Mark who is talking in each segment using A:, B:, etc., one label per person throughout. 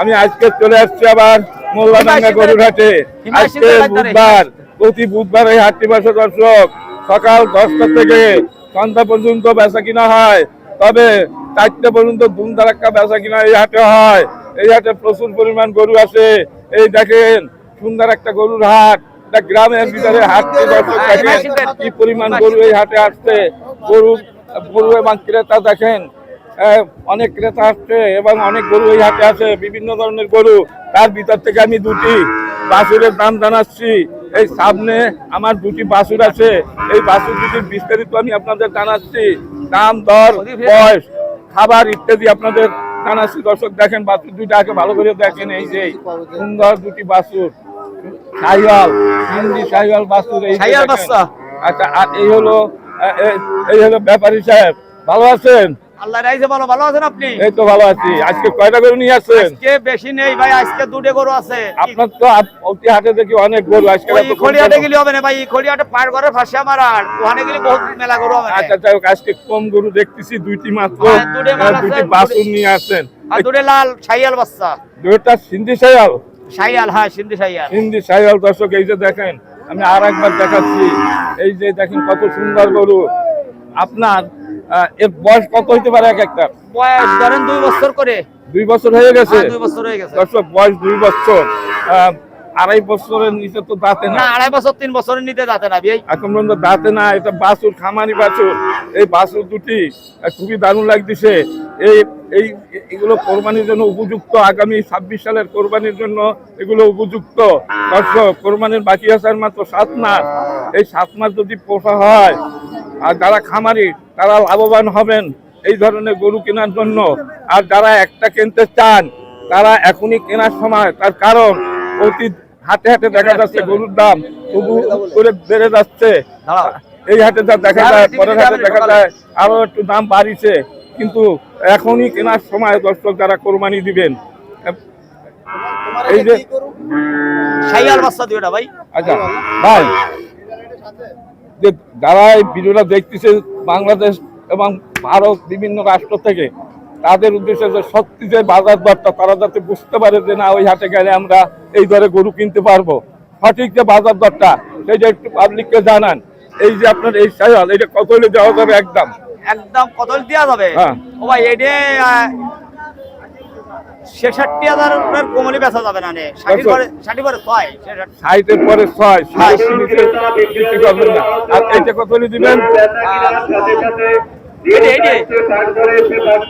A: আমি আজকে চলে আসছি আবার মোল্লাডাঙ্গা গরুর হাটে আজকে বুধবার প্রতি বুধবার এই হাটটি বসে দর্শক সকাল দশটা থেকে সন্ধ্যা পর্যন্ত বেচা কিনা হয়। তবে চারটে পর্যন্ত ধুম ধারাক্কা বেচা কিনা এই হাটে হয়। এই হাটে প্রচুর পরিমাণ গরু আছে। এই দেখেন সুন্দর একটা গরুর হাট। এটা গ্রামের ভিতরে হাটটি দর্শক দেখেন কি পরিমাণ গরু এই হাটে আসছে। গরু গরু এবং ক্রেতা দেখেন অনেক ক্রেতা আসছে এবং অনেক গরু এই হাটে আছে বিভিন্ন ধরনের গরু। তার ভিতর থেকে আমি দুটি বাছুরের দাম জানাচ্ছি। এই সামনে আমার দুটি বাছুর আছে। এই বাছুর দুটির বিস্তারিত আমি আপনাদের জানাচ্ছি। দাম দর বয়স খাবার ইত্যাদি আপনাদের জানাচ্ছি। দর্শক দেখেন বাছুর দুইটা আগে ভালো করে দেখেন। এই যে সুন্দর দুটি বাছুর সাইওয়াল হিন্দি সাইওয়াল বাসুর এই। আচ্ছা আর এই হলো এই হলো ব্যাপারী সাহেব। ভালো আছেন?
B: আল্লাহ রাইজে ভালো ভালো আছেন আপনি?
A: এই তো ভালো আছি। আজকে কয়টা গরু নিয়ে আসছেন?
B: আজকে বেশি নেই ভাই আজকে দুটো গরু আছে।
A: আপনার তো অতি হাটে দেখি অনেক গরু আজকে এত কম
B: গেলে হবে না ভাই খড়িয়াটে পার করে ফাঁসে আমার আর ওখানে গেলে বহুত মেলা গরু হবে।
A: আচ্ছা যাই হোক, আজকে কম গরু দেখতেছি দুইটি মাত্র
B: হ্যাঁ, আছে,
A: বাছুর নিয়ে আসছেন।
B: আর দুটো লাল শাহিয়াল বাচ্চা।
A: দুইটা সিন্ধি সাইয়াল
B: শাহিয়াল হ্যাঁ সিন্ধি শাহিয়াল
A: হিন্দি সাইয়াল দর্শক এই যে দেখেন আমি আর একবার দেখাচ্ছি। এই যে দেখেন কত সুন্দর গরু। আপনার এর বয়স কত হইতে পারে এক একটা?
B: বয়স ধরেন দুই বছর করে।
A: দুই বছর হয়ে গেছে?
B: হ্যাঁ, দুই বছর হয়ে গেছে।
A: দর্শক বয়স দুই বছর। আড়াই বছরের নিচে তো দাঁতে
B: না? আড়াই বছর তিন বছরের নিতে যাতে না ভাই
A: এখন পর্যন্ত দাঁতে না এটা বাছুর খামারি বাছুর। এই বাছুর দুটি খুবই দারুণ লাগতেছে। এই এই এগুলো কোরবানির জন্য উপযুক্ত। আগামী ছাব্বিশ সালের কোরবানির জন্য এগুলো উপযুক্ত। দর্শক কোরবানির বাকি আছে আর মাত্র সাত মাস। এই সাত মাস যদি পোষা হয় আর যারা খামারি তারা লাভবান হবেন এই ধরনের গরু কেনার জন্য। আর যারা একটা কিনতে চান তারা এখনই কেনার সময়। তার কারণ অতি হাটে হাটে দেখা যাচ্ছে গরুর দাম তবু করে বেড়ে যাচ্ছে। এই হাতে যা দেখা যায় পরের
B: যাবে
A: দেখা যায় আরও একটু দাম বাড়িছে। কিন্তু এখনই কেনার সময় দর্শক যারা কোরবানি দিবেন। এই যে
B: বাচ্চা ভাই।
A: আচ্ছা ভাই যে যারা এই ভিডিওটা দেখতেছে বাংলাদেশ এবং ভারত বিভিন্ন রাষ্ট্র থেকে তাদের উদ্দেশ্যে যে সত্যি যে বাজার দরটা তারা যাতে বুঝতে পারে যে না ওই হাটে গেলে আমরা এই দরে গরু কিনতে পারব। সঠিক যে বাজার দরটা সেটা একটু পাবলিককে জানান। এই যে আপনার এই সাইল এটা কত হলে দেওয়া যাবে একদম?
B: একদম কত দেওয়া যাবে?
A: হ্যাঁ।
B: ও ভাই এটা ছেষট্টি হাজার কোমলি বেচা যাবে না পরে ছয়।
A: ষাটের পরে ছয় ষাট করবেন না। আর এইটা কত দিবেন?
B: এইটে, এইটে।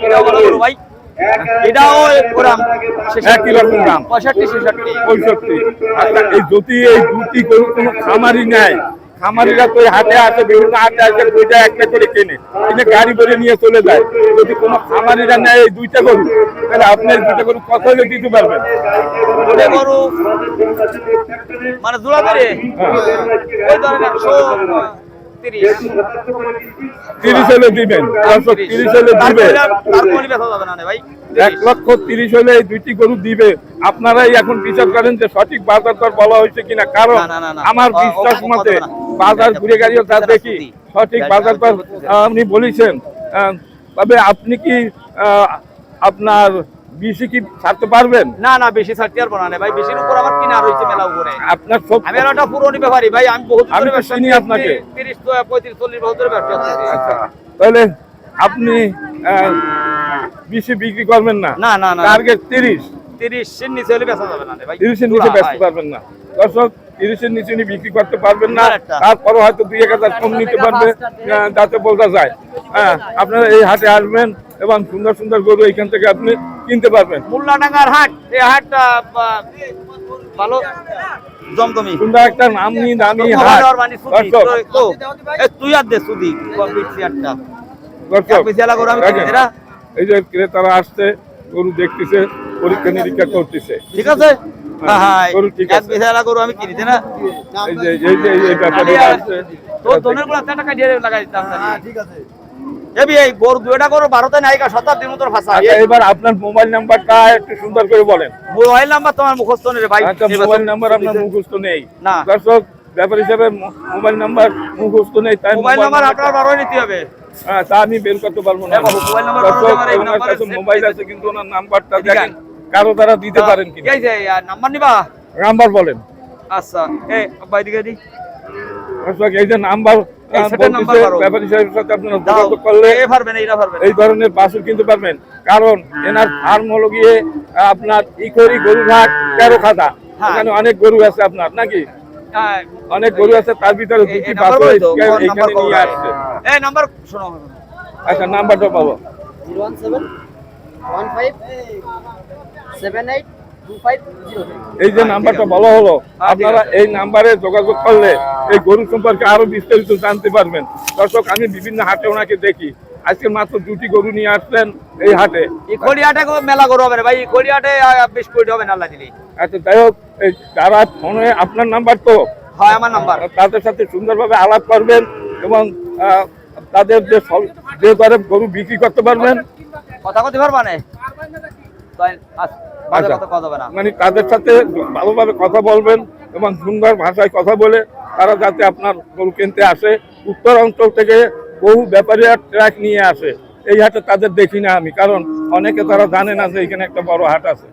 B: এটাও ভালো গরু ভাই। এটাও ওরাম
A: একই রকম দাম
B: পঁয়ষট্টি ছেষট্টি।
A: পঁয়ষট্টি। আচ্ছা এই যদি এই দুটি কোনো খামারি নেয় খামারিরা তো হাটে আসে বিভিন্ন হাটে আসে দুইটা একটা করে কেনে কিনে গাড়ি করে নিয়ে চলে যায় যদি কোনো খামারিরা নেয় এই দুইটা গরু তাহলে আপনি দুইটা গরু কত হলে দিতে পারবেন
B: মানে জোড়া বেড়ে
A: হ্যাঁ।
B: ওই ধরেন একশো তিরিশ
A: তিরিশ হলে দিবেন তিরিশ হলে দিবে
B: তারপরে আর- তার কোমলি বেচা যাবে না নে ভাই
A: এক লক্ষ তিরিশ হলে এই দুইটি গরু দিবে আপনারাই এখন বিচার করেন যে সঠিক বাজার দর বলা হয়েছে কিনা কারণ। আমার বিশ্বাস মতে। বাজার ঘুরে গাড়িও তা দেখি। সঠিক বাজার আপনি বলেছেন তবে আপনি কি আপনার বেশি কি ছাড়তে পারবেন?
B: না না বেশি ছাড়তে পারব না ভাই। বেশির উপর আমার কিনা রয়েছে মেলা উপরে।
A: আপনার সব
B: আমি একটা পুরনো ব্যাপারী ভাই আমি বহুত
A: আমি চিনি আপনাকে।
B: তিরিশ তো পঁয়ত্রিশ চল্লিশ বছর ধরে ব্যবসা করছি।
A: আচ্ছা তাহলে আপনি বেশি বিক্রি করবেন না?
B: না না
A: টার্গেট তিরিশ।
B: তিরিশের নিচে হলে বেচা যাবে না ভাই।
A: তিরিশের নিচে বেচতে পারবেন না। দর্শক তিরিশের নিচে উনি বিক্রি করতে পারবেন না
B: আর একটা।
A: তারপরে হয়তো দুই এক হাজার কম নিতে পারবে যাতে বোঝা যায় হ্যাঁ আপনারা এই হাটে আসবেন এবং সুন্দর সুন্দর গরু এখান থেকে আপনি কিনতে পারবেন।
B: মোল্লাডাঙ্গার হাট এই হাটটা ভালো? জমজমি।
A: সুন্দর একটা নামি দামি হাট।
B: তুই আর দে সুদি?
A: এই যে ক্রেতারা আসছে গরু দেখতেছে পরীক্ষা নিরীক্ষা করতেছে।
B: ঠিক আছে?
A: গরু
B: আমি না। তোর দোনেরগুলো টাকা দিয়ে লাগাই দিতাম ঠিক আছে।
A: আচ্ছা এবার আপনার মোবাইল নাম্বারটা একটু সুন্দর করে বলেন।
B: মোবাইল নাম্বার তোমার মুখস্থ নেই ভাই।
A: আচ্ছা মোবাইল নাম্বার আপনার মুখস্থ নেই। দর্শক ব্যাপার হিসাবে মোবাইল নাম্বার মুখস্থ নেই তাই
B: মোবাইল নাম্বার আপনার বারোই নিতে হবে।
A: হ্যাঁ, তা আমি বের করতে পারব না।
B: মোবাইল নাম্বার
A: মোবাইল আছে কিন্তু ওনার নাম্বারটা দেখেন। কারও দ্বারা দিতে পারেন
B: কি এই যে নাম্বার নিবা?
A: নাম্বার বলেন।
B: আচ্ছা এ আব্বা এদিকে দি
A: এই যে নাম্বার
B: এই
A: এই ধরনের কিনতে পারবেন। কারণ এনার ফার্ম হলো গিয়ে আপনার ইকরি গরুঘাট তেরো খাতা
B: হ্যাঁ।
A: এখানে অনেক গরু আছে আপনার নাকি?
B: হ্যাঁ,
A: অনেক গরু আছে তার ভিতরে দুটি
B: এই
A: এখানে নিয়ে আসছে।
B: নাম্বার শোনো।
A: আচ্ছা নাম্বারটা পাবো
C: zero one seven one five seven eight zero
A: এই যে নাম্বারটা বলা হলো আপনারা এই নাম্বারে যোগাযোগ করলে এই গরু সম্পর্কে আরও বিস্তারিত জানতে পারবেন। দর্শক আমি বিভিন্ন হাটে ওনাকে দেখি। আজকে মাত্র দুটি গরু নিয়ে আসছেন এই হাটে।
B: খড়িয়াটে মেলা করো হবে না ভাই খড়িয়াটে আহ, কোটি হবে না
A: আচ্ছা যাই হোক এই যারা ফোনে আপনার নাম্বার তো
B: হয় আমার নাম্বার।
A: তাদের সাথে সুন্দরভাবে আলাপ করবেন এবং তাদের যে যে গরু বিক্রি করতে পারবেন।
B: কথা কতে পারবা না? আচ্ছা,
A: মানে তাদের সাথে ভালোভাবে কথা বলবেন এবং সুন্দর ভাষায় কথা বলে তারা যাতে আপনার গরু কিনতে আসে। উত্তর অঞ্চল থেকে বহু ব্যাপারীরা ট্র্যাক নিয়ে আসে। এই হাটে তাদের দেখি না আমি কারণ অনেকে তারা জানে না যে এখানে একটা বড় হাট আছে।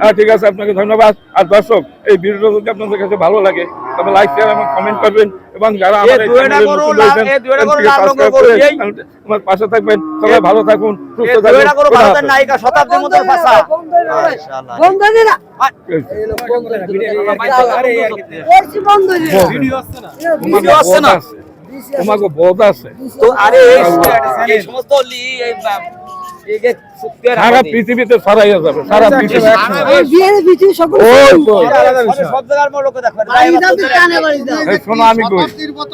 A: হ্যাঁ ঠিক আছে আপনাকে ধন্যবাদ। আর দর্শক এই ভিডিওটা যদি আপনাদের কাছে ভালো লাগে তবে লাইক শেয়ার এবং কমেন্ট করবেন। এবং যারা আমার পাশে থাকবেন সবাই ভালো থাকুন সুস্থ থাকুন। তোমাকে বোধ আছে।
B: তো আরে এই এই সমস্ত
A: সারা পৃথিবীতে ছড়াইয়া যাবে সারা পৃথিবী তো।
C: তো বাড়ি দাও
A: এই শোনো আমি কই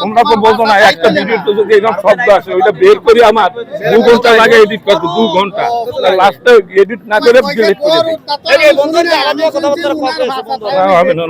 A: তোমরা তো বলছো না একটা ভিডিওতে যদি এরকম শব্দ আসে ওইটা বের করি আমার। দু ঘণ্টা লাগে এডিট করতে দু ঘণ্টা। লাস্টে এডিট না করে ডিলিট দিই। হবে না,